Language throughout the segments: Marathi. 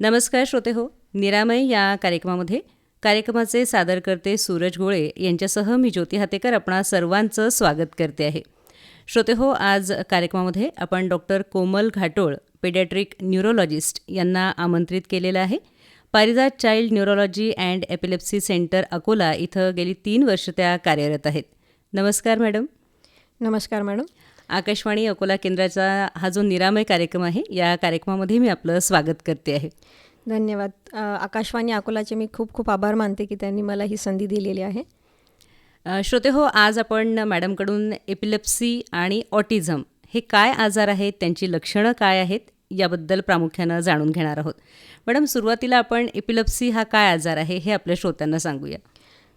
नमस्कार श्रोते हो निरामय या कार्यक्रमामध्ये. कार्यक्रमाचे सादरकर्ते सूरज गोळे यांच्यासह मी ज्योती हातेकर आपणा सर्वांचं स्वागत करते आहे. श्रोते हो आज कार्यक्रमामध्ये आपण doctor Komal Ghatol paediatric neurologist यांना आमंत्रित केलेलं आहे. Parijat child neurology and epilepsy centre Akola इथं गेली तीन वर्ष त्या कार्यरत आहेत. नमस्कार मॅडम. नमस्कार मॅडम. आकाशवाणी अकोला केंद्राचा हा जो निरामय कार्यक्रम आहे या कार्यक्रमामध्ये मी आपलं स्वागत करते आहे. धन्यवाद. आकाशवाणी अकोलाचे मी खूप खूप आभार मानते की त्यांनी मला ही संधी दिलेली आहे. श्रोते हो आज आपण मॅडमकडून एपिलेप्सी आणि ऑटिझम हे काय आजार आहेत त्यांची लक्षणं काय आहेत याबद्दल प्रामुख्यानं जाणून घेणार आहोत. मॅडम सुरुवातीला आपण एपिलेप्सी हा काय आजार आहे हे आपल्या श्रोत्यांना सांगूया.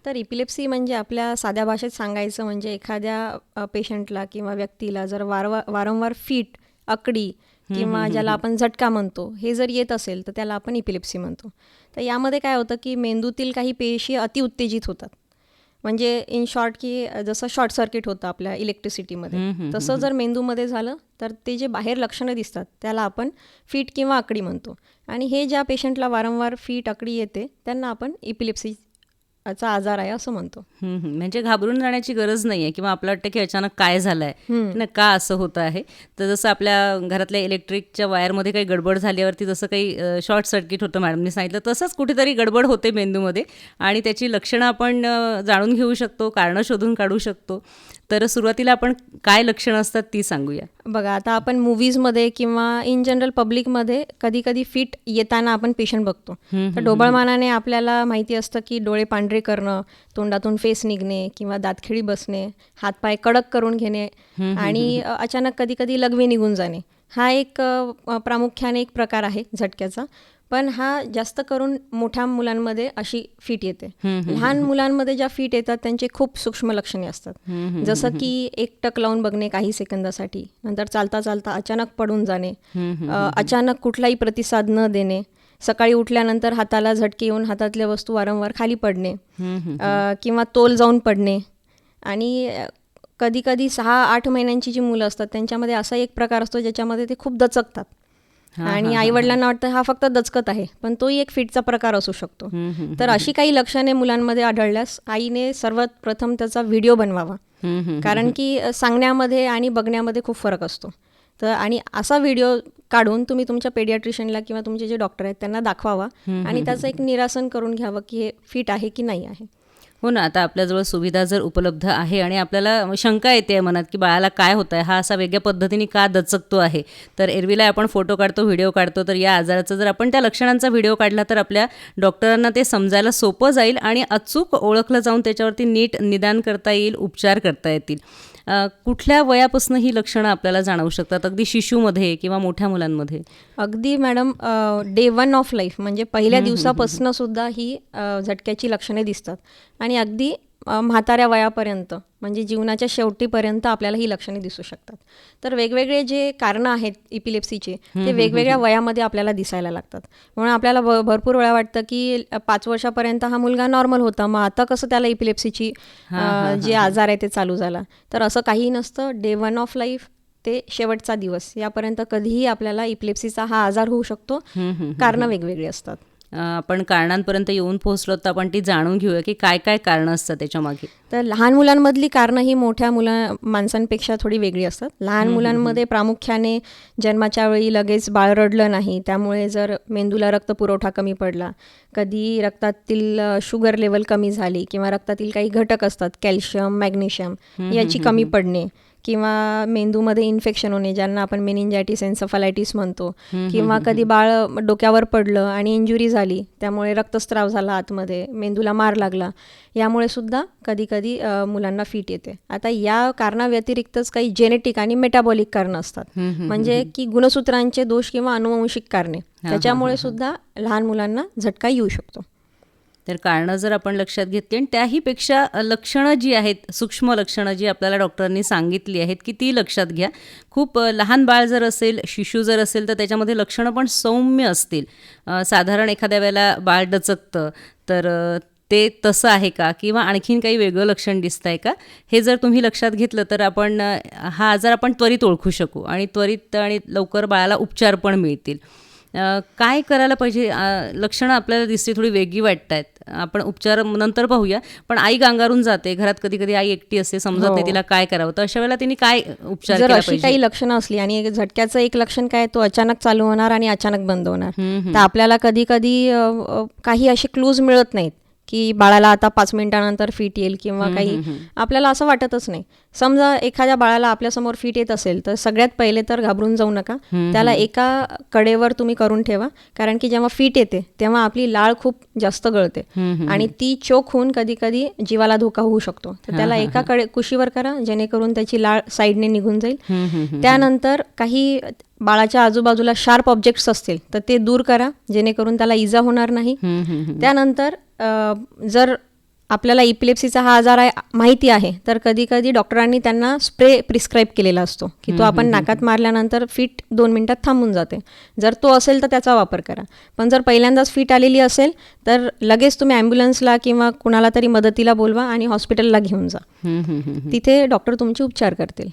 तर इपिलेप्सी म्हणजे आपल्या साध्या भाषेत सांगायचं म्हणजे एखाद्या पेशंटला किंवा व्यक्तीला जर वारवा वारंवार फीट अकडी किंवा ज्याला आपण झटका म्हणतो हे जर येत असेल तर त्याला आपण इपिलेप्सी म्हणतो. तर यामध्ये काय होतं की मेंदूतील काही पेशी अतिउत्तेजित होतात. म्हणजे इन शॉर्ट की जसं शॉर्ट सर्किट होतं आपल्या इलेक्ट्रिसिटीमध्ये तसं जर मेंदूमध्ये झालं तर ते जे बाहेर लक्षणं दिसतात त्याला आपण फीट किंवा आकडी म्हणतो. आणि हे ज्या पेशंटला वारंवार फीट आकडी येते त्यांना आपण इपिलेप्सी चा आजार आहे असं म्हणतो. म्हणजे घाबरून जाण्याची गरज नाही आहे किंवा आपलं वाटतं की अचानक काय झालं आहे ना का असं होतं आहे. तर जसं आपल्या घरातल्या इलेक्ट्रिकच्या वायरमध्ये काही गडबड झाल्यावरती जसं काही शॉर्ट सर्किट होतं मॅडमनी सांगितलं तसंच कुठेतरी गडबड होते मेंदूमध्ये. आणि त्याची लक्षणं आपण जाणून घेऊ शकतो कारणं शोधून काढू शकतो. तर सुरुवातीला आपण काय लक्षणं असतात ती सांगूया. बघा आता आपण मूवीजमध्ये किंवा इन जनरल पब्लिकमध्ये कधी कधी फिट येताना आपण पेशंट बघतो. तर ढोबळमानाने आपल्याला माहिती असतं की डोळे पांढरे करणं तोंडातून फेस निघणे किंवा दातखिळी बसणे हातपाय कडक करून घेणे आणि अचानक कधी कधी लघवी निघून जाणे. हा एक प्रामुख्याने एक प्रकार आहे झटक्याचा. पण हा जास्त करून मोठ्या मुलांमध्ये अशी फिट येते. लहान मुलांमध्ये ज्या फिट येतात त्यांचे खूप सूक्ष्म लक्षणे असतात. जसं की एक टक लावून बघणे काही सेकंदासाठी नंतर चालता चालता अचानक पडून जाणे अचानक कुठलाही प्रतिसाद न देणे सकाळी उठल्यानंतर हाताला झटके येऊन हातातल्या वस्तू वारंवार खाली पडणे किंवा तोल जाऊन पडणे. आणि कधी कधी सहा आठ महिन्यांची जी मुलं असतात त्यांच्यामध्ये असा एक प्रकार असतो ज्याच्यामध्ये ते खूप दचकतात. आणि आई वडिलांना वाटतं हा फक्त दचकत आहे पण तोही एक फिटचा प्रकार असू शकतो. तर अशी काही लक्षणे मुलांमध्ये आढळल्यास आईने सर्वात प्रथम त्याचा व्हिडिओ बनवावा. कारण की सांगण्यामध्ये आणि बघण्यामध्ये खूप फरक असतो. तर आणि असा व्हिडिओ काढून तुम्ही तुमच्या पेडियाट्रिशियनला किंवा तुमचे जे डॉक्टर आहेत त्यांना दाखवावा आणि त्याचं एक निरासन करून घ्यावं की हे फिट आहे की नाही आहे. हो ना आता आपल्याजवळ सुविधा जर उपलब्ध आहे आणि आपल्याला शंका येते आहे मनात की बाळाला काय होतं आहे हा असा वेगळ्या पद्धतीने का दचकतो आहे? तर एरवीला आपण फोटो काढतो व्हिडिओ काढतो तर या आजाराचा जर आपण त्या लक्षणांचा व्हिडिओ काढला तर आपल्या डॉक्टरांना ते समजायला सोपं जाईल आणि अचूक ओळखलं जाऊन त्याच्यावरती नीट निदान करता येईल उपचार करता येतील. कुठल्या वयापासून ही लक्षणं आपल्याला जाणवू शकतात? अगदी शिशूमध्ये किंवा मोठ्या मुलांमध्ये? अगदी madam day one of life म्हणजे पहिल्या दिवसापासून सुद्धा ही झटक्याची लक्षणे दिसतात. आणि अगदी म्हाताऱ्या वयापर्यंत म्हणजे जीवनाच्या शेवटीपर्यंत आपल्याला ही लक्षणे दिसू शकतात. तर वेगवेगळे जे कारणं आहेत इपिलेप्सीचे ते वेगवेगळ्या वयामध्ये आपल्याला दिसायला लागतात. म्हणून आपल्याला भरपूर वेळा वाटतं की पाच वर्षापर्यंत हा मुलगा नॉर्मल होता मग आता कसं त्याला इपिलेप्सीची जे आजार आहे ते चालू झाला. तर असं काही नसतं डे वन ऑफ लाईफ ते शेवटचा दिवस. यापर्यंत कधीही आपल्याला इपिलेप्सीचा हा आजार होऊ शकतो. कारणं वेगवेगळी असतात. आपण कारणांपर्यंत येऊन पोहोचलो तर आपण ती जाणून घेऊया की काय काय कारणं असतात त्याच्यामागे तर लहान मुलांमधली कारणं ही मोठ्या मुला माणसांपेक्षा थोडी वेगळी असतात. लहान मुलांमध्ये प्रामुख्याने जन्माच्या वेळी लगेच बाळ रडलं नाही. त्यामुळे जर मेंदूला रक्तपुरवठा कमी पडला कधी रक्तातील शुगर लेवल कमी झाली किंवा रक्तातील काही घटक असतात कॅल्शियम मॅग्नेशियम याची कमी पडणे किंवा मेंदूमध्ये इन्फेक्शन होणे ज्यांना आपण मेनिंजायटिस एन्सफलायटिस म्हणतो. किंवा कधी बाळ डोक्यावर पडलं आणि इंजुरी झाली त्यामुळे रक्तस्राव झाला आतमध्ये मेंदूला मार लागला यामुळे सुद्धा कधी कधी मुलांना फिट येते. आता या कारणाव्यतिरिक्तच काही जेनेटिक आणि मेटाबॉलिक कारणं असतात. म्हणजे की गुणसूत्रांचे दोष किंवा अनुवंशिक कारणे. त्याच्यामुळे सुद्धा लहान मुलांना झटका येऊ शकतो. तर कारणं जर आपण लक्षात घेतली आणि त्याहीपेक्षा लक्षणं जी आहेत सूक्ष्म लक्षणं जी आपल्याला डॉक्टरांनी सांगितली आहेत की ती लक्षात घ्या. खूप लहान बाळ जर असेल शिशू जर असेल तर त्याच्यामध्ये लक्षणं पण सौम्य असतील. साधारण एखाद्या वेळेला बाळ डचकतं तर ते तसं आहे का? किंवा आणखीन काही वेगळं लक्षण दिसतं आहे का? हे जर तुम्ही लक्षात घेतलं तर आपण हा आजार आपण त्वरित ओळखू शकू आणि त्वरित आणि लवकर बाळाला उपचार पण मिळतील. काय करायला पाहिजे? लक्षणं आपल्याला दिसते थोडी वेगळी वाटत आहेत आपण उपचार नंतर पाहूया. पण आई गांगारून जाते. घरात कधी कधी आई एकटी असते समजत हो. नाही तिला काय करावं. तर अशा वेळेला तिने काय उपचार काही लक्षणं असली आणि झटक्याचं एक लक्षण काय तो अचानक चालू होणार आणि अचानक बंद होणार. तर आपल्याला कधी कधी काही असे क्लूज मिळत नाहीत. की बाळाला आता पाच मिनिटानंतर फिट येईल किंवा काही. आपल्याला असं वाटतच नाही. समजा एखाद्या बाळाला आपल्यासमोर फिट येत असेल तर सगळ्यात पहिले तर घाबरून जाऊ नका. त्याला एका कडेवर तुम्ही करून ठेवा कारण की जेव्हा फिट येते तेव्हा आपली लाळ खूप जास्त गळते. आणि ती चोक होऊन कधी कधी जीवाला धोका होऊ शकतो. तर त्याला एका कडे कुशीवर करा जेणेकरून त्याची लाळ साईडने निघून जाईल. त्यानंतर काही बाळाच्या आजूबाजूला शार्प ऑब्जेक्ट्स असतील तर ते दूर करा जेणेकरून त्याला इजा होणार नाही. त्यानंतर जर आपल्याला इपिलेप्सीचा हा आजार आहे माहिती आहे तर कधी कधी डॉक्टरांनी त्यांना स्प्रे प्रिस्क्राईब केलेला असतो की तो आपण नाकात मारल्यानंतर फिट दोन मिनिटात थांबून जाते. जर तो असेल तर त्याचा वापर करा. पण जर पहिल्यांदाच फिट आलेली असेल तर लगेच तुम्ही ॲम्ब्युलन्सला किंवा कुणाला तरी मदतीला बोलवा आणि हॉस्पिटलला घेऊन जा. तिथे डॉक्टर तुमचे उपचार करतील.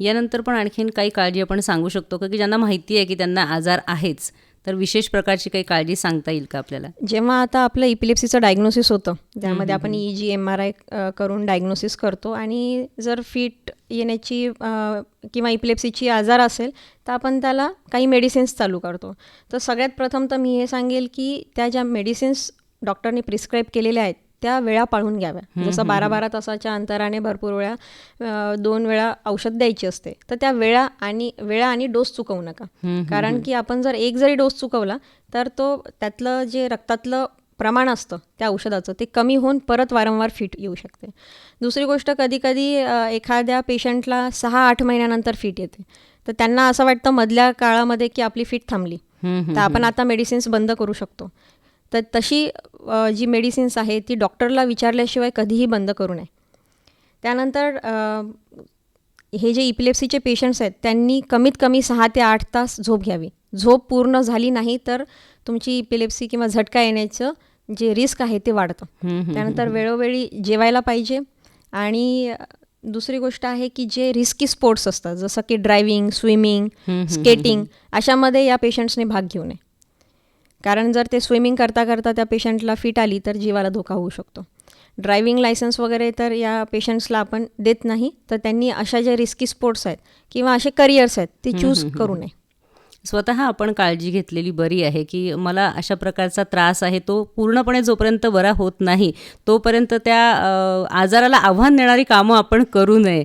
यानंतर पण आणखीन काही काळजी आपण सांगू शकतो का? की ज्यांना माहिती आहे की त्यांना आजार आहेच तर विशेष प्रकारची काही काळजी सांगता येईल का आपल्याला? जेव्हा आता आपलं इपिलेप्सीचं डायग्नोसिस होतं त्यामध्ये आपण E G M R I करून डायग्नोसिस करतो आणि जर फिट येण्याची किंवा इपिलेप्सीची आजार असेल तर आपण त्याला काही मेडिसिन्स चालू करतो. तर सगळ्यात प्रथम तर मी हे सांगेल की त्या ज्या मेडिसिन्स डॉक्टरने प्रिस्क्राईब केलेल्या आहेत त्या वेळा पाळून घ्याव्या. जसं बारा बारा तासाच्या अंतराने भरपूर वेळा दोन वेळा औषध द्यायची असते. तर त्या वेळा आणि वेळा आणि डोस चुकवू नका. कारण की आपण जर एक जरी डोस चुकवला तर तो त्यातलं जे रक्तातलं प्रमाण असतं त्या औषधाचं ते कमी होऊन परत वारंवार फिट येऊ शकते. दुसरी गोष्ट कधी कधी एखाद्या पेशंटला सहा आठ महिन्यानंतर फिट येते. तर त्यांना असं वाटतं मधल्या काळामध्ये की आपली फिट थांबली. तर आपण आता मेडिसिन्स बंद करू शकतो. तर तशी जी मेडिसिन्स आहे ती डॉक्टरला विचारल्याशिवाय कधीही बंद करू नये. त्यानंतर हे जे इपिलेप्सीचे पेशंट्स आहेत त्यांनी कमीत कमी सहा ते आठ तास झोप घ्यावी. झोप पूर्ण झाली नाही तर तुमची इपिलेप्सी किंवा झटका येण्याचं जे रिस्क आहे ते वाढतं. त्यानंतर वेळोवेळी जेवायला पाहिजे. आणि दुसरी गोष्ट आहे की जे रिस्की स्पोर्ट्स असतात जसं की ड्रायव्हिंग स्विमिंग स्केटिंग अशामध्ये या पेशंट्सने भाग घेऊ नये. कारण जर ते स्विमिंग करता करता त्या पेशंटला फिट आली तर जीवाला धोका होऊ शकतो. ड्रायव्हिंग लायसन्स वगैरे तर या पेशंट्सला आपण देत नाही. तर त्यांनी अशा ज्या रिस्की स्पोर्ट्स आहेत किंवा असे करिअर्स आहेत ते चूज करू नये. स्वतः आपण काळजी घेतलेली बरी आहे की मला अशा प्रकारचा त्रास आहे तो पूर्णपणे जोपर्यंत बरा होत नाही तोपर्यंत त्या आजाराला आव्हान देणारी कामं आपण करू नये.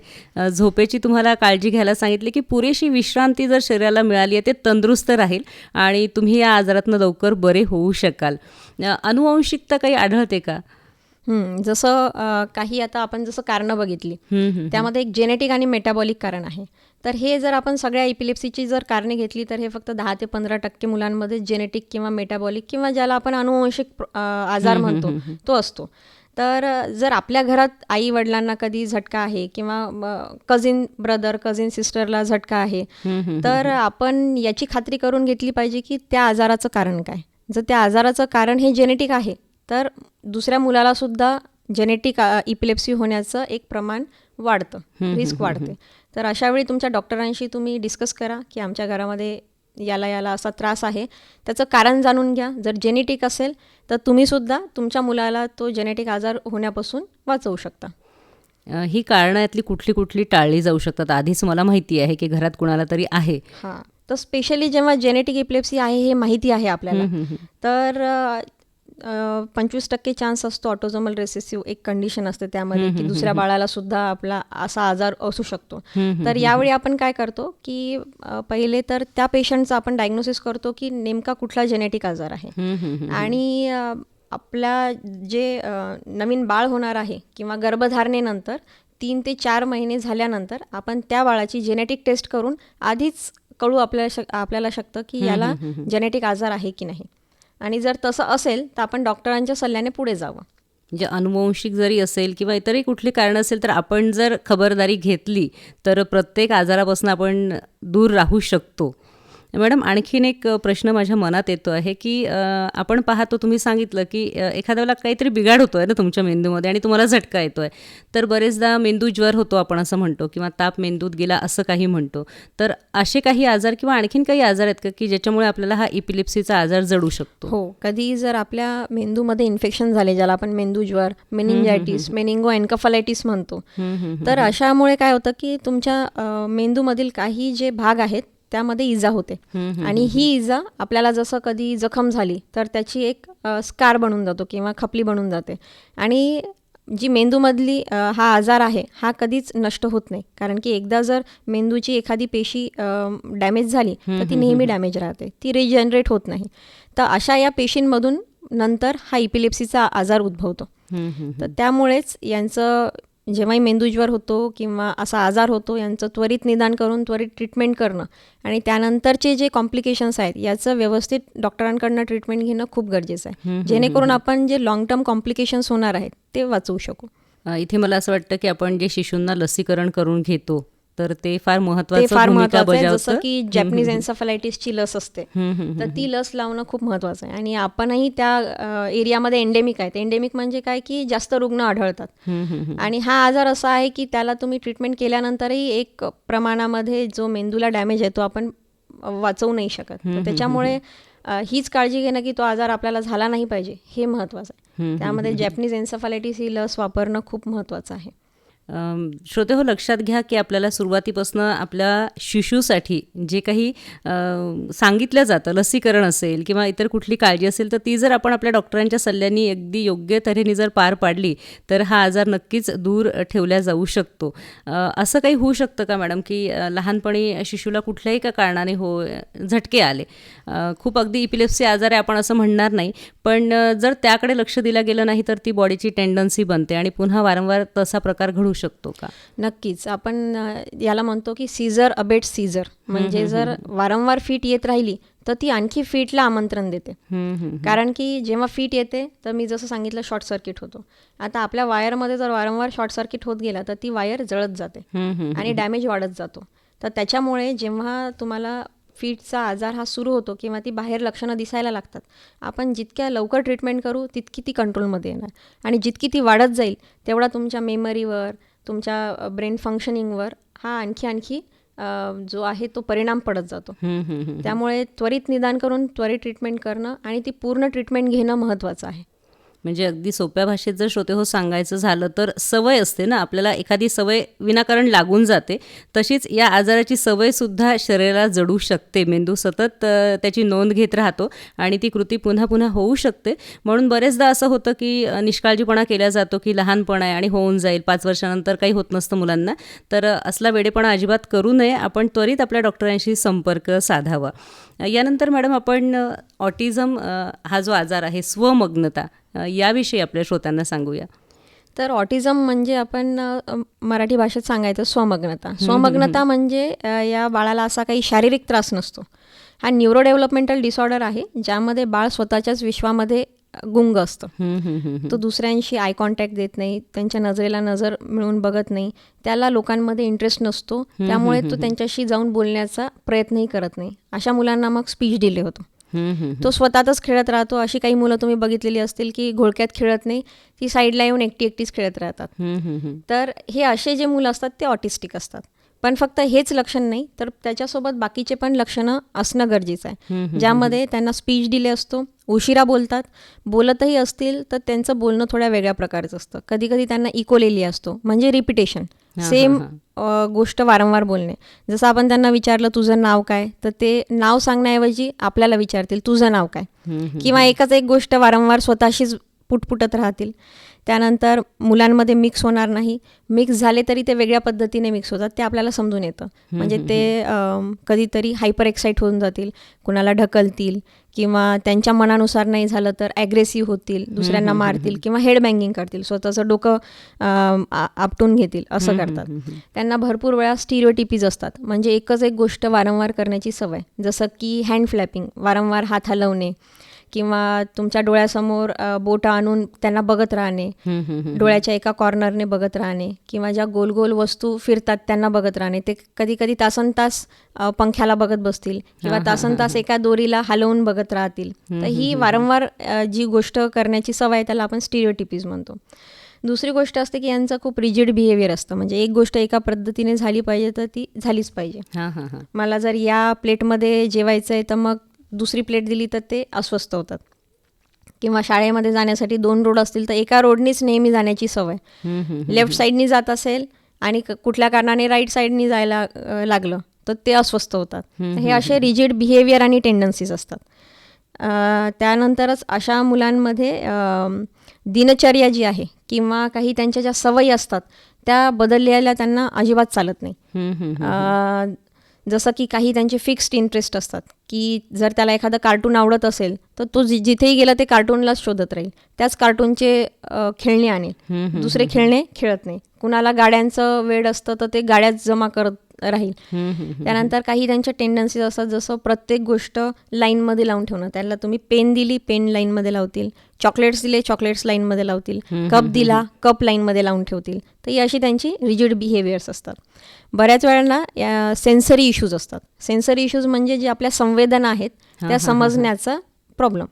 झोपेची तुम्हाला काळजी घ्यायला सांगितली की पुरेशी विश्रांती जर शरीराला मिळाली आहे ते तंदुरुस्त राहील आणि तुम्ही या आजारातनं लवकर बरे होऊ शकाल. अनुवंशिकता काही आढळते का? हम्म, जसं काही आता आपण जसं कारणं बघितली. त्यामध्ये एक जेनेटिक आणि मेटाबॉलिक कारण आहे. तर हे जर आपण सगळ्या इपिलेप्सीची जर कारणे घेतली तर हे फक्त दहा ते पंधरा टक्के मुलांमध्ये जेनेटिक किंवा मेटाबॉलिक किंवा ज्याला आपण अनुवंशिक आजार म्हणतो तो असतो. तर जर आपल्या घरात आई वडिलांना कधी झटका आहे किंवा कझिन ब्रदर कझिन सिस्टरला झटका आहे तर आपण याची खात्री करून घेतली पाहिजे की त्या आजाराचं कारण काय. जर त्या आजाराचं कारण हे जेनेटिक आहे तर दुसऱ्या मुलाला सुद्धा जेनेटिक इपिलेप्सी होण्याचं एक प्रमाण वाढतं रिस्क वाढते. तर अशा वेळी तुमच्या डॉक्टरांशी तुम्ही डिस्कस करा की आमच्या घरामध्ये याला याला असा त्रास आहे. त्याचं कारण जाणून घ्या. जर जेनेटिक असेल तर तुम्हीसुद्धा तुमच्या मुलाला तो जेनेटिक आजार होण्यापासून वाचवू शकता. ही कारणं यातली कुठली कुठली टाळली जाऊ शकतात आधीच मला माहिती आहे की घरात कुणाला तरी आहे. हां. तर स्पेशली जेव्हा जेनेटिक इपिलेप्सी आहे हे माहिती आहे आपल्याला. तर पंचवीस टक्के चान्स असतो ऑटोझोमल रेसेसिव्ह एक कंडिशन असते त्यामध्ये की दुसऱ्या बाळाला सुद्धा आपला असा आजार असू शकतो. तर यावेळी आपण काय करतो की पहिले तर त्या पेशंटचा आपण डायग्नोसिस करतो की नेमका कुठला जेनेटिक आजार आहे. आणि अ, आपल्या जे नवीन बाळ होणार आहे किंवा गर्भधारणेनंतर तीन ते चार महिने झाल्यानंतर आपण त्या बाळाची जेनेटिक टेस्ट करून आधीच कळू आपल्याला शक आपल्याला शकतं की याला जेनेटिक आजार आहे की नाही. आणि जर तसं असेल तर आपण डॉक्टरांच्या सल्ल्याने पुढे जावं. म्हणजे अनुवंशिक जरी असेल किंवा इतरही कुठली कारणं असेल तर आपण जर खबरदारी घेतली तर प्रत्येक आजारापासून आपण दूर राहू शकतो. मॅडम आणखीन एक प्रश्न माझ्या मनात येतो आहे की आपण पाहतो तुम्ही सांगितलं की अ, एखाद्या वेळेला काहीतरी बिघाड होतो आहे ना तुमच्या मेंदूमध्ये आणि तुम्हाला झटका येतो आहे तर बरेचदा मेंदू ज्वर होतो आपण असं म्हणतो किंवा ताप मेंदूत गेला असं काही म्हणतो. तर असे काही आजार किंवा आणखीन काही आजार आहेत का की ज्याच्यामुळे आपल्याला हा इपिलिप्सीचा आजार जडू शकतो? हो कधी जर आपल्या मेंदूमध्ये इन्फेक्शन झाले ज्याला आपण मेंदू ज्वर मेनिंजायटिस मेनिंगो एन्कफलायटिस म्हणतो. तर अशामुळे काय होतं की तुमच्या मेंदूमधील काही जे भाग आहेत त्यामध्ये इजा होते. आणि ही इजा आपल्याला जसं कधी जखम झाली तर त्याची एक स्कार बनून जातो किंवा खपली बनून जाते. आणि जी मेंदूमधली हा आजार आहे हा कधीच नष्ट होत नाही. कारण की एकदा जर मेंदूची एखादी पेशी डॅमेज झाली तर ती नेहमी डॅमेज राहते. ती रिजनरेट होत नाही. तर अशा या पेशींमधून नंतर हा इपिलेप्सीचा आजार उद्भवतो. तर त्यामुळेच यांचं जेव्हाही मेंदूज्वर होतो किंवा असा आजार होतो यांचं त्वरित निदान करून त्वरित ट्रीटमेंट करणं आणि त्यानंतरचे जे कॉम्प्लिकेशन्स आहेत याचं व्यवस्थित डॉक्टरांकडनं ट्रीटमेंट घेणं खूप गरजेचं आहे. जेणेकरून आपण जे लॉंग टर्म कॉम्प्लिकेशन्स होणार आहेत ते वाचवू शकू. इथे मला असं वाटतं की आपण जे शिशूंना लसीकरण करून घेतो तर ते फार महत्वाचं फार महत्वाचं आहे जसं की जॅपनीज एन्सेफलायटिसची लस असते. तर ती लस लावणं खूप महत्वाचं आहे. आणि आपणही त्या एरियामध्ये एंडेमिक आहेत एंडेमिक म्हणजे काय की जास्त रुग्ण आढळतात. आणि हा आजार असा आहे की त्याला तुम्ही ट्रीटमेंट केल्यानंतरही एक प्रमाणामध्ये जो मेंदूला डॅमेज आहे तो आपण वाचवू नाही शकत. त्याच्यामुळे हीच काळजी घेणं की तो आजार आपल्याला झाला नाही पाहिजे हे महत्वाचं आहे. त्यामध्ये जॅपनीज एन्सेफालायटिस ही लस वापरणं खूप महत्वाचं आहे. श्रोते हो लक्षात घ्या की आपल्याला सुरुवातीपासून आपल्या शिशूसाठी जे काही सांगितलं जातं लसीकरण असेल किंवा इतर कुठली काळजी असेल तर ती जर आपण आपल्या डॉक्टरांच्या सल्ल्याने अगदी योग्य तऱ्हेने जर पार पाडली तर हा आजार नक्कीच दूर ठेवला जाऊ शकतो. असं काही होऊ शकतं का मॅडम की लहानपणी शिशूला कुठल्याही का कारणाने हो झटके आले? खूप अगदी इपिलेप्सी आजार आहे आपण असं म्हणणार नाही पण जर त्याकडे लक्ष दिलं गेलं नाही तर ती बॉडीची टेंडन्सी बनते आणि पुन्हा वारंवार तसा प्रकार घडू शकतो का? नक्कीच. आपण याला म्हणतो की सीझर अबेट सीझर. म्हणजे जर वारंवार फिट येत राहिली तर ती आणखी फिटला आमंत्रण देते. कारण की जेव्हा फिट येते तर मी जसं सांगितलं शॉर्ट सर्किट होतो. आता आपल्या वायरमध्ये जर वारंवार शॉर्ट सर्किट होत गेला तर ती वायर जळत जाते आणि डॅमेज वाढत जातो. तर त्याच्यामुळे जेव्हा तुम्हाला फिटचा आजार हा सुरू होतो किंवा ती बाहेर लक्षणं दिसायला लागतात आपण जितक्या लवकर ट्रीटमेंट करू तितकी ती कंट्रोलमध्ये येणार. आणि जितकी ती वाढत जाईल तेवढा तुमच्या मेमरीवर तुमच्या ब्रेन फंक्शनिंगवर हा आणखी आणखी जो आहे तो परिणाम पडत जातो. त्यामुळे त्वरित निदान करून त्वरित ट्रीटमेंट करणं आणि ती पूर्ण ट्रीटमेंट घेणं महत्त्वाचं आहे. म्हणजे अगदी सोप्या भाषेत जर श्रोते हो सांगायचं झालं तर सवय असते ना आपल्याला एखादी सवय विनाकारण लागून जाते. तशीच या आजाराची सवयसुद्धा शरीराला जडू शकते. मेंदू सतत त्याची नोंद घेत राहतो आणि ती कृती पुन्हा पुन्हा होऊ शकते. म्हणून बरेचदा असं होतं की निष्काळजीपणा केला जातो की लहानपण आहे आणि होऊन जाईल पाच वर्षानंतर काही होत नसतं मुलांना. तर असला वेडेपणा अजिबात करू नये. आपण त्वरित आपल्या डॉक्टरांशी संपर्क साधावा. यानंतर मॅडम आपण ऑटिझम हा जो आजार आहे स्वमग्नता याविषयी आपल्या श्रोत्यांना सांगूया. तर ऑटिझम म्हणजे आपण मराठी भाषेत सांगायचं स्वमग्नता. स्वमग्नता म्हणजे या बाळाला असा काही शारीरिक त्रास नसतो. हा न्यूरो डेव्हलपमेंटल डिसऑर्डर आहे ज्यामध्ये बाळ स्वतःच्याच विश्वामध्ये गुंग असतं. तो दुसऱ्यांशी आय कॉन्टॅक्ट देत नाही त्यांच्या नजरेला नजर मिळून बघत नाही त्याला लोकांमध्ये इंटरेस्ट नसतो त्यामुळे तो त्यांच्याशी जाऊन बोलण्याचा प्रयत्नही करत नाही. अशा मुलांना मग स्पीच डिले होतो. तो स्वतःतच खेळत राहतो. अशी काही मुलं तुम्ही बघितलेली असतील की घोळक्यात खेळत नाही ती साईडला येऊन एकटी एकटीच खेळत राहतात. तर हे असे जे मुलं असतात ते ऑटिस्टिक असतात. पण फक्त हेच लक्षण नाही तर त्याच्यासोबत बाकीचे पण लक्षणं असणं गरजेचं आहे. ज्यामध्ये त्यांना स्पीच डिले असतो उशिरा बोलतात बोलतही असतील तर त्यांचं बोलणं थोड्या वेगळ्या प्रकारचं असतं. कधी कधी त्यांना इकोलेली असतो म्हणजे रिपिटेशन सेम गोष्ट वारंवार बोलणे. जसं आपण त्यांना विचारलं तुझं नाव काय? तर ते नाव सांगण्याऐवजी आपल्याला विचारतील तुझं नाव काय? किंवा एकच एक गोष्ट वारंवार स्वतःशीच पुटपुटत राहतील. त्यानंतर मुलांमध्ये मिक्स होणार नाही. मिक्स झाले तरी ते वेगळ्या पद्धतीने मिक्स होतात ते आपल्याला समजून येतं. म्हणजे ते कधीतरी हायपर एक्साईट होऊन जातील कुणाला ढकलतील किंवा त्यांच्या मनानुसार नाही झालं तर ॲग्रेसिव्ह होतील दुसऱ्यांना मारतील किंवा हेड बँगिंग करतील. स्वतःचं डोकं आपटून घेतील असं करतात. त्यांना भरपूर वेळा स्टिरिओटिपीज असतात. म्हणजे एकच एक गोष्ट वारंवार करण्याची सवय. जसं की हँड फ्लॅपिंग वारंवार हात हलवणे किंवा तुमच्या डोळ्यासमोर बोटं आणून त्यांना बघत राहणे. डोळ्याच्या एका कॉर्नरने बघत राहणे किंवा ज्या गोल गोल वस्तू फिरतात त्यांना बघत राहणे. ते कधी कधी तासन तास पंख्याला बघत बसतील किंवा तासन तास एका दोरीला हलवून बघत राहतील. तर ही वारंवार जी गोष्ट करण्याची सवय त्याला आपण स्टिरिओटिपीज म्हणतो. दुसरी गोष्ट असते की यांचं खूप रिजिड बिहेवियर असतं. म्हणजे एक गोष्ट एका पद्धतीने झाली पाहिजे तर ती झालीच पाहिजे. मला जर या प्लेटमध्ये जेवायचं आहे तर मग दुसरी प्लेट दिली तर ते अस्वस्थ होतात. किंवा शाळेमध्ये जाण्यासाठी दोन रोड असतील तर एका रोडनीच नेहमी जाण्याची सवय. लेफ्ट साईडनी जात असेल आणि कुठल्या कारणाने राईट साईडनी जायला लागलं तर ते अस्वस्थ होतात. हे असे रिजिड बिहेवियर आणि टेंडन्सीज असतात. त्यानंतरच अशा मुलांमध्ये दिनचर्या जी आहे किंवा काही त्यांच्या ज्या सवयी असतात त्या बदललेल्या त्यांना अजिबात चालत नाही. जसं की काही त्यांचे फिक्स्ड इंटरेस्ट असतात की जर त्याला एखादं कार्टून आवडत असेल तर तो जि जिथेही गेला ते कार्टूनलाच शोधत राहील. त्याच कार्टूनचे खेळणे आणेल दुसरे खेळणे खेळत नाही. कुणाला गाड्यांचं वेळ असतं तर ते गाड्याच जमा करत राहील. त्यानंतर काही त्यांच्या टेंडन्सीज असतात जसं प्रत्येक गोष्ट लाईनमध्ये लावून ठेवणं. त्याला तुम्ही पेन दिली पेन लाईनमध्ये लावतील. चॉकलेट्स दिले चॉकलेट्स लाईनमध्ये लावतील. कप दिला कप लाईनमध्ये लावून ठेवतील. तर ही अशी त्यांची रिजिड बिहेवियर्स असतात. बऱ्याच वेळांना सेन्सरी इश्यूज असतात. सेन्सरी इश्यूज म्हणजे जे आपल्या संवेदना आहेत त्या समजण्याचा प्रॉब्लेम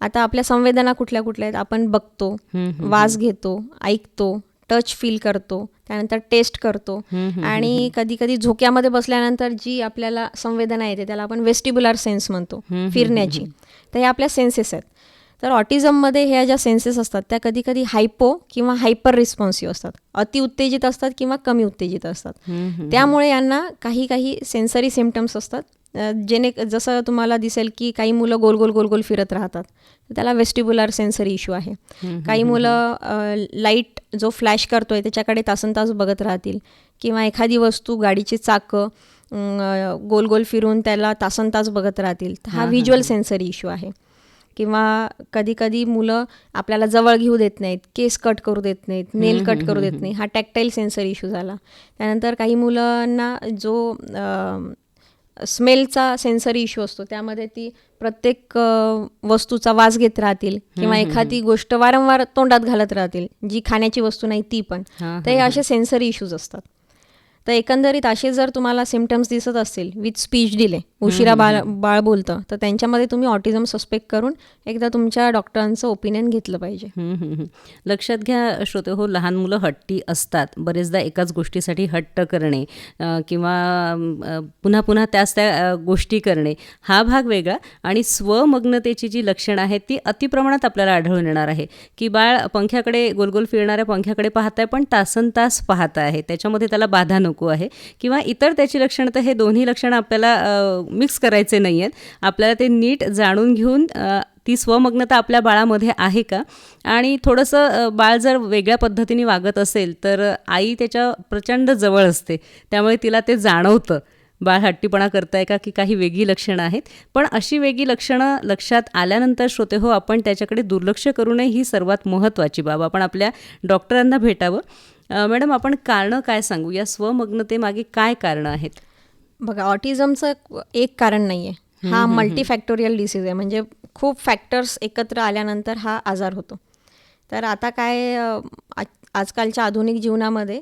आता आपल्या संवेदना कुठल्या कुठल्या आहेत? आपण बघतो वास घेतो ऐकतो टच फील करतो त्यानंतर टेस्ट करतो. आणि कधी कधी झोक्यामध्ये बसल्यानंतर जी आपल्याला संवेदना येते त्याला आपण वेस्टिब्युलर सेन्स म्हणतो फिरण्याची. तर हे आपल्या सेन्सेस आहेत. तर ऑटिझममध्ये ह्या ज्या सेन्सेस असतात त्या कधी कधी हायपो किंवा हायपर रिस्पॉन्सिव्ह असतात. अति उत्तेजित असतात किंवा कमी उत्तेजित असतात. त्यामुळे यांना काही काही सेन्सरी सिमटम्स असतात. जेणे जसं तुम्हाला दिसेल की काही मुलं गोल गोल गोल गोल फिरत राहतात. त्याला वेस्टिब्युलर सेन्सरी इश्यू आहे. काही मुलं लाइट जो फ्लॅश करतोय त्याच्याकडे तासन तास बघत राहतील. किंवा एखादी वस्तू गाडीची चाकं गोल गोल फिरून त्याला तासन तास बघत राहतील. हा व्हिज्युअल सेन्सरी इश्यू आहे. किंवा कधी कधी मुलं आपल्याला जवळ घेऊ देत नाहीत केस कट करू देत नाहीत नेल कट करू देत नाही हा टॅक्टाईल सेन्सरी इश्यू झाला. त्यानंतर काही मुलांना जो स्मेलचा सेन्सरी इश्यू असतो. त्यामध्ये ती प्रत्येक वस्तूचा वास घेत राहतील किंवा एखादी गोष्ट वारंवार तोंडात घालत राहतील जी खाण्याची वस्तू नाही ती पण. तर हे असे सेन्सरी इश्यूज असतात. तर एकंदरीत असे जर तुम्हाला सिमटम्स दिसत असतील विथ स्पीच डिले उशिरा बाळ बाळ बोलतं तर त्यांच्यामध्ये तुम्ही ऑटिझम सस्पेक्ट करून एकदा तुमच्या डॉक्टरांचं ओपिनियन घेतलं पाहिजे. लक्षात घ्या श्रोते हो लहान मुलं हट्टी असतात. बरेचदा एकाच गोष्टीसाठी हट्ट करणे किंवा पुन्हा पुन्हा त्याच त्या गोष्टी करणे हा भाग वेगळा. आणि स्वमग्नतेची जी लक्षणं आहेत ती अतिप्रमाणात आपल्याला आढळून येणार आहे. की बाळ पंख्याकडे गोलगोल फिरणाऱ्या पंख्याकडे पाहत आहे पण तासन तास पाहत आहे. त्याच्यामध्ये त्याला बाधा नको. आहे. किंवा इतर त्याची लक्षणं तर हे दोन्ही लक्षणं आपल्याला मिक्स करायचे नाही आहेत आपल्याला ते नीट जाणून घेऊन ती स्वमग्नता आपल्या बाळामध्ये आहे का? आणि थोडंसं बाळ जर वेगळ्या पद्धतीने वागत असेल तर आई त्याच्या प्रचंड जवळ असते. त्यामुळे तिला ते जाणवतं. बाळ हट्टीपणा करताय का की काही वेगळी लक्षणं आहेत? पण अशी वेगळी लक्षणं लक्षात आल्यानंतर श्रोते हो आपण त्याच्याकडे दुर्लक्ष करू नये. ही सर्वात महत्त्वाची बाब. आपण आपल्या डॉक्टरांना भेटावं. मॅडम आपण कारणं काय सांगू या स्वमग्नतेमागे काय कारणं आहेत? बघा ऑटिझमचं एक कारण नाही आहे हा मल्टीफॅक्टोरियल डिसीज आहे. म्हणजे खूप फॅक्टर्स एकत्र आल्यानंतर हा आजार होतो. तर आता काय आजकालच्या आधुनिक जीवनामध्ये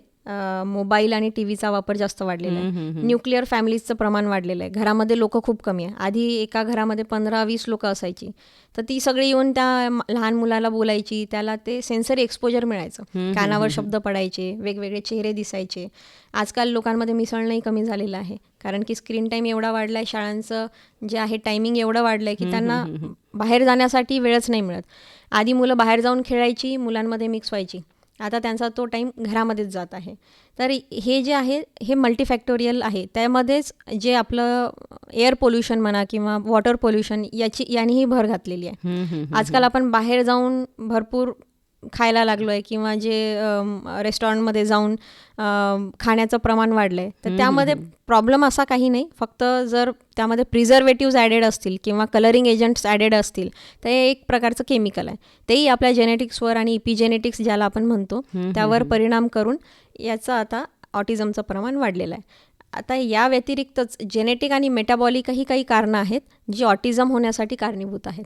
मोबाईल आणि टी व्हीचा वापर जास्त वाढलेला आहे. न्यूक्लिअर फॅमिलीजचं प्रमाण वाढलेलं आहे. घरामध्ये लोक खूप कमी आहे. आधी एका घरामध्ये पंधरा वीस लोक असायची. तर ती सगळी येऊन त्या लहान मुलाला बोलायची त्याला ते सेन्सरी एक्सपोजर मिळायचं. कानावर शब्द पडायचे वेगवेगळे चेहरे दिसायचे. आजकाल लोकांमध्ये मिसळणंही कमी झालेलं आहे. कारण की स्क्रीन टाईम एवढा वाढला आहे शाळांचं जे आहे टायमिंग एवढं वाढलं आहे की त्यांना बाहेर जाण्यासाठी वेळच नाही मिळत. आधी मुलं बाहेर जाऊन खेळायची मुलांमध्ये मिक्स व्हायची. आता त्यांचा तो टाईम घरामध्येच जात आहे. तर हे जे आहे हे मल्टीफॅक्टोरियल आहे. त्यामध्येच जे आपलं एअर पोल्युशन म्हणा किंवा वॉटर पोल्युशन याची यानेही भर घातलेली आहे. आजकाल आपण बाहेर जाऊन भरपूर खायला लागलो आहे किंवा जे रेस्टॉरंटमध्ये जाऊन खाण्याचं प्रमाण वाढलं आहे तर त्यामध्ये प्रॉब्लेम असा काही नाही. फक्त जर त्यामध्ये प्रिझर्वेटिव्ज ॲडेड असतील किंवा कलरिंग एजंट्स ॲडेड असतील तर हे एक प्रकारचं केमिकल आहे. तेही आपल्या जेनेटिक्सवर आणि इपिजेनेटिक्स ज्याला आपण म्हणतो त्यावर परिणाम करून याचं आता ऑटिझमचं प्रमाण वाढलेलं आहे. आता या व्यतिरिक्तच जेनेटिक आणि मेटाबॉलिकही काही कारणं आहेत जी ऑटिझम होण्यासाठी कारणीभूत आहेत.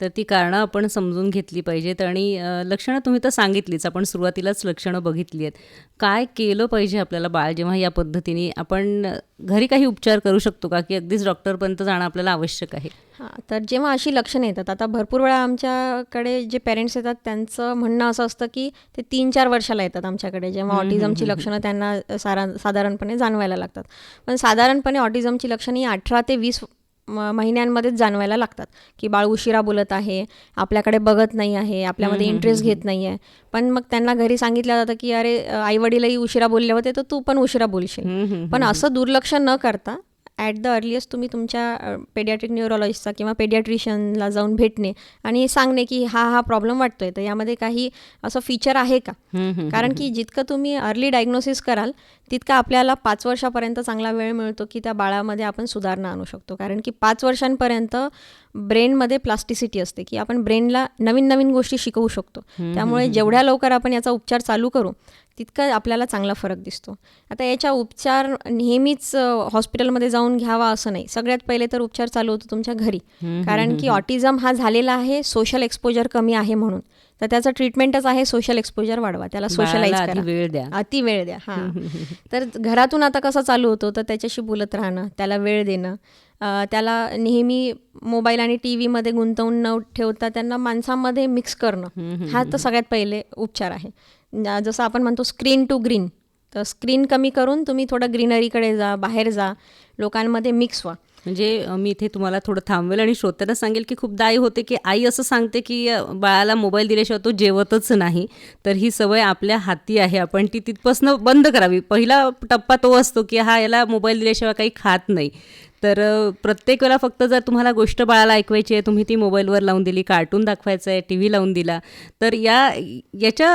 तर ती कारणं आपण समजून घेतली पाहिजेत आणि लक्षणं तुम्ही तर सांगितलीच आपण सुरुवातीलाच लक्षणं बघितली आहेत. काय केलं पाहिजे आपल्याला बाळ जेव्हा या पद्धतीने आपण घरी काही उपचार करू शकतो का? की अगदीच डॉक्टरपर्यंत जाणं आपल्याला आवश्यक आहे? हां तर जेव्हा अशी लक्षणं येतात आता भरपूर वेळा आमच्याकडे जे पेरेंट्स येतात त्यांचं म्हणणं असं असतं की ते तीन चार वर्षाला येतात आमच्याकडे जेव्हा ऑटिझमची लक्षणं त्यांना सारा साधारणपणे जाणवायला लागतात. पण साधारणपणे ऑटिझमची लक्षणं ही अठरा ते वीस म- महिन्यांमध्येच जाणवायला लागतात की बाळ उशिरा बोलत आहे आपल्याकडे बघत नाही आहे आपल्यामध्ये इंटरेस्ट घेत नाही आहे. पण मग त्यांना घरी सांगितलं जातं की अरे आई वडीलही उशिरा बोलले होते तर तू पण उशिरा बोलशील. पण असं दुर्लक्ष न करता ॲट द अर्लिएस्ट तुम्ही तुमच्या पेडियाट्रिक न्यूरोलॉजिस्टचा किंवा पेडियाट्रिशियनला जाऊन भेटणे आणि सांगणे की हा हा प्रॉब्लेम वाटतोय. तर यामध्ये काही असं फीचर आहे का? कारण की जितकं तुम्ही अर्ली डायग्नोसिस कराल तितका आपल्याला पाच वर्षापर्यंत चांगला वेळ मिळतो की त्या बाळामध्ये आपण सुधारणा आणू शकतो. कारण की पाच वर्षांपर्यंत ब्रेनमध्ये प्लास्टिसिटी असते की आपण ब्रेनला नवीन नवीन गोष्टी शिकवू शकतो. त्यामुळे जेवढ्या लवकर आपण याचा उपचार चालू करू तितकं आपल्याला चांगला फरक दिसतो. आता याच्या उपचार नेहमीच हॉस्पिटलमध्ये जाऊन घ्यावा असं नाही. सगळ्यात पहिले तर उपचार चालू होतो तुमच्या घरी. कारण की ऑटिझम हा झालेला आहे सोशल एक्सपोजर कमी आहे म्हणून. तर त्याचं ट्रीटमेंटच आहे सोशल एक्सपोजर वाढवा त्याला सोशलाइज वेळ द्या. अति वेळ द्या हां. तर घरातून आता कसं चालू होतं तर त्याच्याशी बोलत राहणं त्याला वेळ देणं. त्याला नेहमी मोबाईल आणि टी व्हीमध्ये गुंतवून न ठेवता त्यांना माणसामध्ये मिक्स करणं. हा तर सगळ्यात पहिले उपचार आहे. जसं आपण म्हणतो स्क्रीन टू ग्रीन तर स्क्रीन कमी करून तुम्ही थोडं ग्रीनरीकडे जा बाहेर जा लोकांमध्ये मिक्स व्हा. म्हणजे मी इथे तुम्हाला थोडं थांबवेल आणि श्रोत्यांना सांगेल की खूप दाई होते की आई असं सांगते की बाळाला मोबाईल दिल्याशिवाय तो जेवतच नाही. तर ही सवय आपल्या हाती आहे. आपण ती तिथपासनं बंद करावी. पहिला टप्पा तो असतो की हा याला मोबाईल दिल्याशिवाय काही खात नाही. तर प्रत्येक वेळेला फक्त जर तुम्हाला गोष्ट बाळाला ऐकवायची आहे तुम्ही ती मोबाईलवर लावून दिली कार्टून दाखवायचं आहे टी व्ही लावून दिला तर या याच्या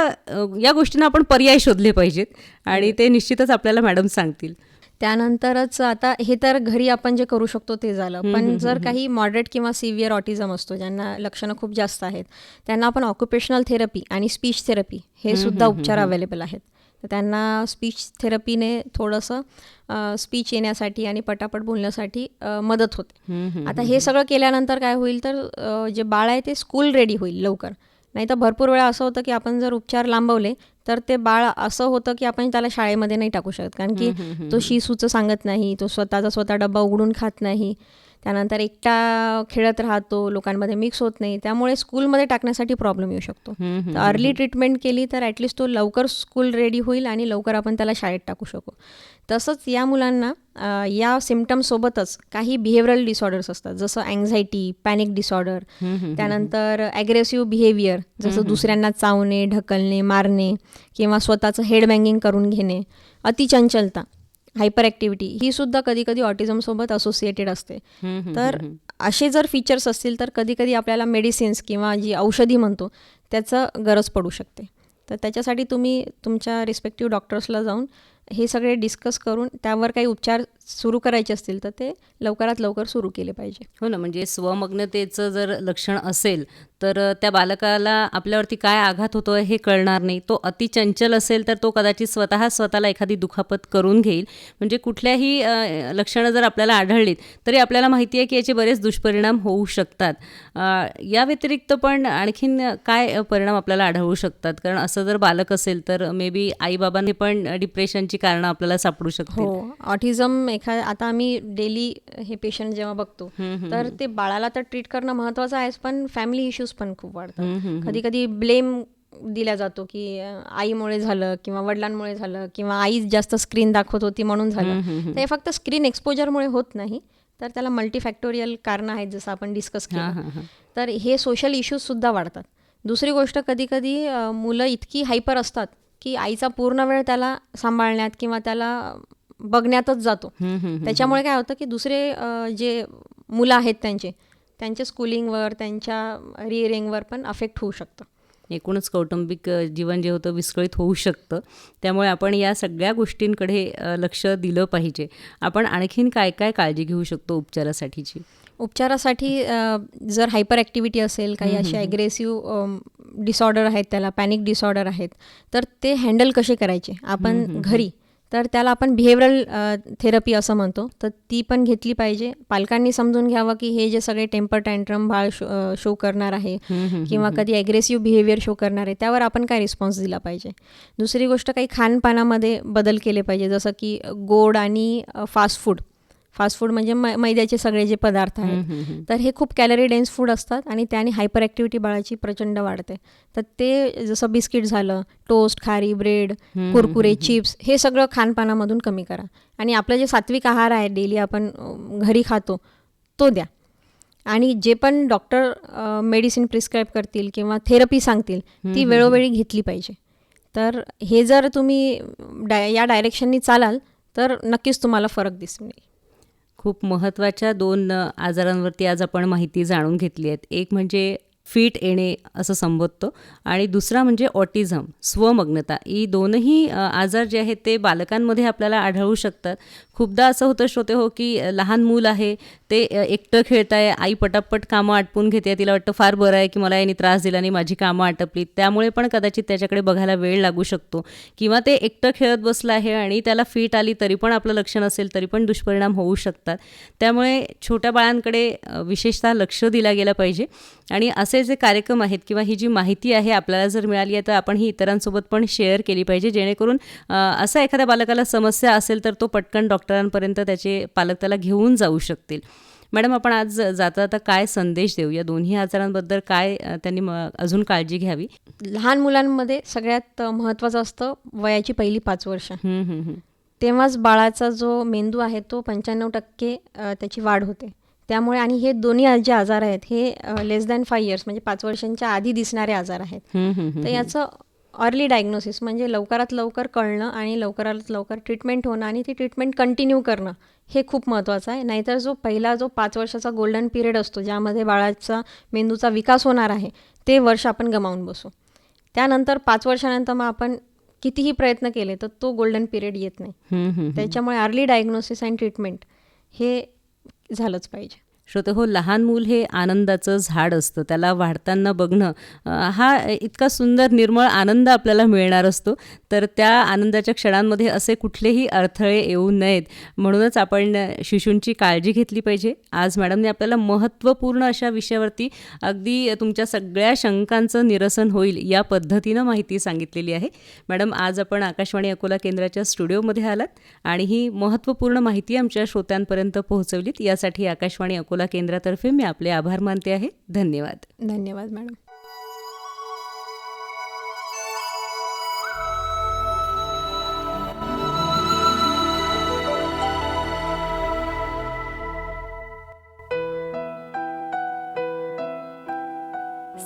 या गोष्टींना आपण पर्याय शोधले पाहिजेत आणि ते निश्चितच आपल्याला मॅडम सांगतील. त्यानंतरच आता हे तर घरी आपण जे करू शकतो ते झालं. पण जर काही मॉडरेट किंवा सिव्हिअर ऑटिझम असतो ज्यांना लक्षणं खूप जास्त आहेत त्यांना आपण ऑक्युपेशनल थेरपी आणि स्पीच थेरपी हे सुद्धा उपचार अवेलेबल आहेत. त्यांना स्पीच थेरपीने थोडंसं स्पीच येण्यासाठी आणि पटापट बोलण्यासाठी मदत होते. आता हे सगळं केल्यानंतर काय होईल तर जे बाळ आहे ते स्कूल रेडी होईल लवकर. नाही तर भरपूर वेळा असं होतं की आपण जर उपचार लांबवले तर ते बाळ असं होतं की आपण त्याला शाळेमध्ये नाही टाकू शकत. कारण की तो शिसूचं सांगत नाही तो स्वतःचा स्वतः डब्बा उघडून खात नाही. त्यानंतर एकटा खेळत राहतो लोकांमध्ये मिक्स होत नाही त्यामुळे स्कूलमध्ये टाकण्यासाठी प्रॉब्लेम येऊ शकतो. तर अर्ली ट्रीटमेंट केली तर ॲटलिस्ट तो लवकर स्कूल रेडी होईल आणि लवकर आपण त्याला शाळेत टाकू शकू. तसंच या मुलांना या सिमटमसोबतच काही बिहेवियरल डिसऑर्डर्स असतात जसं अँझायटी पॅनिक डिसऑर्डर त्यानंतर ॲग्रेसिव्ह बिहेवियर जसं दुसऱ्यांना चावणे ढकलणे मारणे किंवा स्वतःचं हेड बँगिंग करून घेणे अतिचंचलता. हायपर ॲक्टिव्हिटी ही सुद्धा कधी कधी ऑटिझमसोबत असोसिएटेड असते. तर असे जर फीचर्स असतील तर कधी कधी आपल्याला मेडिसिन्स किंवा जी औषधी म्हणतो त्याचं गरज पडू शकते. तर त्याच्यासाठी तुम्ही तुमच्या रिस्पेक्टिव्ह डॉक्टर्सला जाऊन हे सगळे डिस्कस करून त्यावर काही उपचार सुरू करायचे असतील तर ते लवकरात लवकर सुरू केले पाहिजे. हो ना म्हणजे स्वमग्नतेचं जर लक्षण असेल तर त्या बालकाला आपल्यावरती काय आघात होतो हे कळणार नाही. तो अतिचंचल असेल तर तो कदाचित स्वतः स्वतःला एखादी दुखापत करून घेईल. म्हणजे कुठल्याही लक्षणं जर आपल्याला आढळलीत तरी आपल्याला माहिती आहे की याचे बरेच दुष्परिणाम होऊ शकतात. या व्यतिरिक्त पण आणखीन काय परिणाम आपल्याला आढळू शकतात? कारण असं जर बालक असेल तर मे बी आईबाबांनी पण डिप्रेशनची कारणं आपल्याला सापडू शकतील. हो ऑटिझम एखा आता आम्ही डेली हे पेशंट जेव्हा बघतो तर ते बाळाला तर ट्रीट करणं महत्त्वाचं आहेच पण फॅमिली इश्यूज पण खूप वाढतात. कधी कधी ब्लेम दिला जातो की आईमुळे झालं किंवा वडिलांमुळे झालं किंवा आई जास्त स्क्रीन दाखवत होती म्हणून झालं. तर हे फक्त स्क्रीन एक्सपोजरमुळे होत नाही तर त्याला मल्टीफॅक्टोरियल कारणं आहेत जसं आपण डिस्कस केलं. तर हे सोशल इश्यूजसुद्धा वाढतात. दुसरी गोष्ट कधी कधी मुलं इतकी हायपर असतात की आईचा पूर्ण वेळ त्याला सांभाळण्यात किंवा त्याला बघण्यातच जातो. त्याच्यामुळे काय होतं की दुसरे जे मुलं आहेत त्यांचे त्यांच्या स्कूलिंगवर त्यांच्या रिअरिंगवर पण अफेक्ट होऊ शकतं. एकूणच कौटुंबिक जीवन जे होतं विस्कळीत होऊ शकतं. त्यामुळे आपण या सगळ्या गोष्टींकडे लक्ष दिलं पाहिजे. आपण आणखीन काय काय काळजी घेऊ शकतो उपचारासाठीची? उपचारासाठी जर हायपर ॲक्टिव्हिटी असेल काही असे ॲग्रेसिव्ह डिसऑर्डर आहेत त्याला पॅनिक डिसऑर्डर आहेत तर ते हँडल कसे करायचे? आपण घरी तर त्याला आपण बिहेवियरल थेरपी असं म्हणतो. तर ती पण घेतली पाहिजे. पालकांनी समजून घ्यावं की हे जे सगळे टेम्पर टँट्रम बाळ शो करणार आहे किंवा कधी ॲग्रेसिव्ह बिहेवियर शो करणार आहे त्यावर आपण काय रिस्पॉन्स दिला पाहिजे? दुसरी गोष्ट काही खानपानामध्ये बदल केले पाहिजे. जसं की गोड आणि फास्ट फूड फास्ट फूड म्हणजे मै मैद्याचे सगळे जे पदार्थ आहेत. तर हे खूप कॅलरी डेन्स फूड असतात आणि त्याने हायपर ॲक्टिव्हिटी बाळाची प्रचंड वाढते. तर ते जसं बिस्किट झालं टोस्ट खारी ब्रेड कुरकुरे चिप्स हे सगळं खानपानामधून कमी करा. आणि आपलं जे सात्विक आहार आहे डेली आपण घरी खातो तो द्या. आणि जे पण डॉक्टर मेडिसिन प्रिस्क्राईब करतील किंवा थेरपी सांगतील ती वेळोवेळी घेतली पाहिजे. तर हे जर तुम्ही डाय या डायरेक्शननी चालाल तर नक्कीच तुम्हाला फरक दिसून येईल. खूप महत्त्वाच्या दोन आजारांवरती आज आपण माहिती जाणून घेतली आहेत. एक म्हणजे फिट येणे असं संबोधतो. आणि दुसरा म्हणजे ऑटिझम स्वमग्नता. ही दोनही आजार जे आहेत ते बालकांमध्ये आपल्याला आढळू शकतात. खूपदा असं होतं श्रोते हो की लहान मूल आहे ते एकटं खेळत आहे आई पटापट कामं आटपून घेते तिला वाटतं फार बरं आहे की मला याने त्रास दिला आणि माझी कामं आटपली. त्यामुळे पण कदाचित त्याच्याकडे बघायला वेळ लागू शकतो. किंवा ते एकटं खेळत बसलं आहे आणि त्याला फिट आली तरी पण आपलं लक्ष नसेल तरी पण दुष्परिणाम होऊ शकतात. त्यामुळे छोट्या बाळांकडे विशेषतः लक्ष दिला गेलं पाहिजे. आणि असे जे कार्यक्रम आहेत किंवा ही जी माहिती आहे आपल्याला जर मिळाली आहे तर आपण ही इतरांसोबत पण शेअर केली पाहिजे. जेणेकरून असं एखाद्या बालकाला समस्या असेल तर तो पटकन डॉक्टरांपर्यंत त्याचे पालक त्याला घेऊन जाऊ शकतील. मॅडम आपण आज जाता जाता काय संदेश देऊ? या दोन्ही आजारांबद्दल काय त्यांनी अजून काळजी घ्यावी? लहान मुलांमध्ये सगळ्यात महत्त्वाचं असतं वयाची पहिली पाच वर्ष. तेव्हाच बाळाचा जो मेंदू आहे तो पंच्याण्णव टक्के त्याची वाढ होते. त्यामुळे आणि हे दोन्ही जे आजार आहेत हे लेस दॅन फाय इयर्स म्हणजे पाच वर्षांच्या आधी दिसणारे आजार आहेत. तर याचं अर्ली डायग्नोसिस म्हणजे लवकरात लवकर कळणं आणि लवकरात लवकर ट्रीटमेंट होणं आणि ती ट्रीटमेंट कंटिन्यू करणं हे खूप महत्त्वाचं आहे नाहीतर जो पहिला जो पाच वर्षाचा गोल्डन पिरियड असतो ज्यामध्ये बाळाचा मेंदूचा विकास होणार आहे ते वर्ष आपण गमावून बसू त्यानंतर पाच वर्षानंतर मग आपण कितीही प्रयत्न केले तर तो गोल्डन पिरियड येत नाही. त्याच्यामुळे अर्ली डायग्नोसिस अँड ट्रीटमेंट हे झालंच पाहिजे. श्रोते हो लहान मूल हे आनंदाचं झाड असतं. त्याला वाढताना बघणं हा इतका सुंदर निर्मळ आनंद आपल्याला मिळणार असतो. तर त्या आनंदाच्या क्षणांमध्ये असे कुठलेही अडथळे येऊ नयेत. म्हणूनच आपण शिशूंची काळजी घेतली पाहिजे. आज मॅडमने आपल्याला महत्त्वपूर्ण अशा विषयावरती अगदी तुमच्या सगळ्या शंकांचं निरसन होईल या पद्धतीनं माहिती सांगितलेली आहे. मॅडम आज आपण आकाशवाणी अकोला केंद्राच्या स्टुडिओमध्ये आलात आणि ही महत्त्वपूर्ण माहिती आमच्या श्रोत्यांपर्यंत पोहोचवलीत. यासाठी आकाशवाणी अकोला केंद्रातर्फे मी आपले आभार मानते आहे. धन्यवाद. धन्यवाद मॅडम.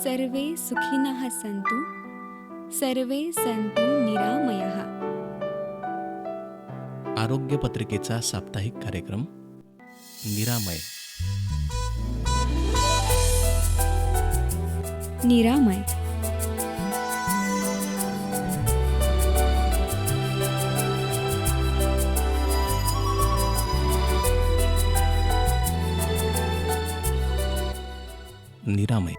सर्वे सुखिनः सन्तु सर्वे सन्तु निरामयः. आरोग्य पत्रिकेचा साप्ताहिक कार्यक्रम निरामय. निरामय निरामय